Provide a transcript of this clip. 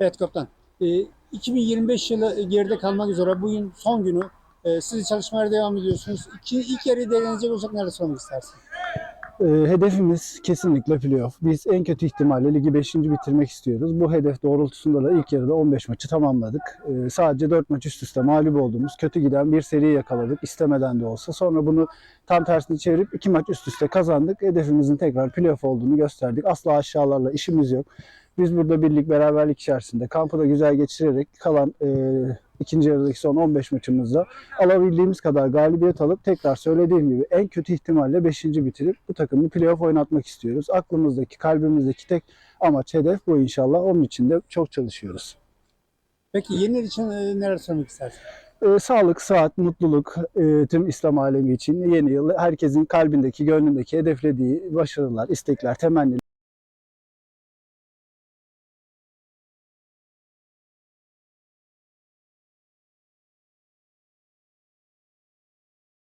Evet kaptan. Ee, 2025 yılı geride kalmak üzere bugün son günü. Ee, siz çalışmalara devam ediyorsunuz. İki, ilk yarıyı değerlenecek olsak nerede sormak istersin? Ee, hedefimiz kesinlikle playoff. Biz en kötü ihtimalle ligi 5. bitirmek istiyoruz. Bu hedef doğrultusunda da ilk yarıda 15 maçı tamamladık. Ee, sadece 4 maç üst üste mağlup olduğumuz, kötü giden bir seri yakaladık istemeden de olsa. Sonra bunu tam tersini çevirip 2 maç üst üste kazandık. Hedefimizin tekrar playoff olduğunu gösterdik. Asla aşağılarla işimiz yok. Biz burada birlik beraberlik içerisinde kampı da güzel geçirerek kalan e, ikinci yarıdaki son 15 maçımızda alabildiğimiz kadar galibiyet alıp tekrar söylediğim gibi en kötü ihtimalle 5. bitirip bu takımı playoff oynatmak istiyoruz. Aklımızdaki, kalbimizdeki tek amaç, hedef bu inşallah. Onun için de çok çalışıyoruz. Peki yeniler için e, neler söylemek istersin? Ee, sağlık, sıhhat, mutluluk e, tüm İslam alemi için yeni yıl herkesin kalbindeki, gönlündeki hedeflediği başarılar, istekler, temenniler